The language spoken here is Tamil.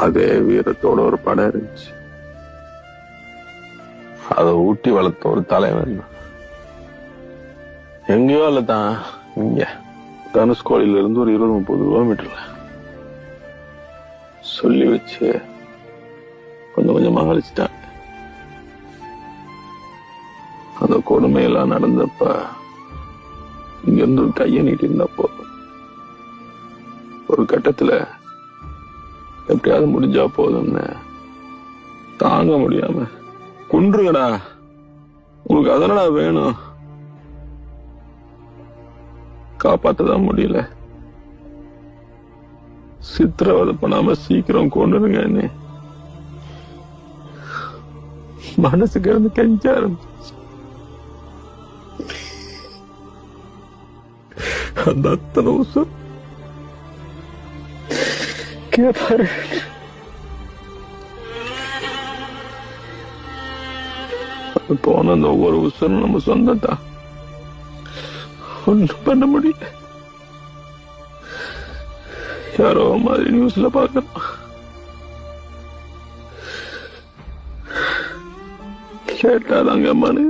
அதே வீரத்தோட ஒரு படம் இருந்துச்சு. அதை ஊட்டி வளர்த்த ஒரு தலைவன். எங்கேயோ இல்லை தான் இங்க. தனுஷ்கோடியில இருந்து ஒரு இருபது முப்பது கிலோமீட்டர்ல சொல்லி வச்சு கொஞ்சம் கொஞ்சமா அழிச்சிட்டாங்க அந்த கொடுமையெல்லாம் நடந்தப்ப இங்க இருந்து கையை நீட்டி இருந்தப்போ ஒரு கட்டத்துல எப்படியாவது முடிஞ்சா போதும்னு. தாங்க முடியாம. குன்றுங்கடா. உங்களுக்கு அதனடா வேணும். காப்பாத்ததான் முடியல. சித்திரவதை பண்ணாம சீக்கிரம் கொண்டுருங்க என்ன. மனசுக்கு இருந்து கெஞ்ச ஆரம்பிச்சு அந்த அத்தனை உசம் கேட்டாரு அது போன அந்த ஒவ்வொரு உசரும் நம்ம சொந்தத்தான் ஒன்றும் பண்ண முடியல. யாரோ மாதிரி நியூஸ்ல பாக்கிறோம் கேட்டாதாங்க அம்மானு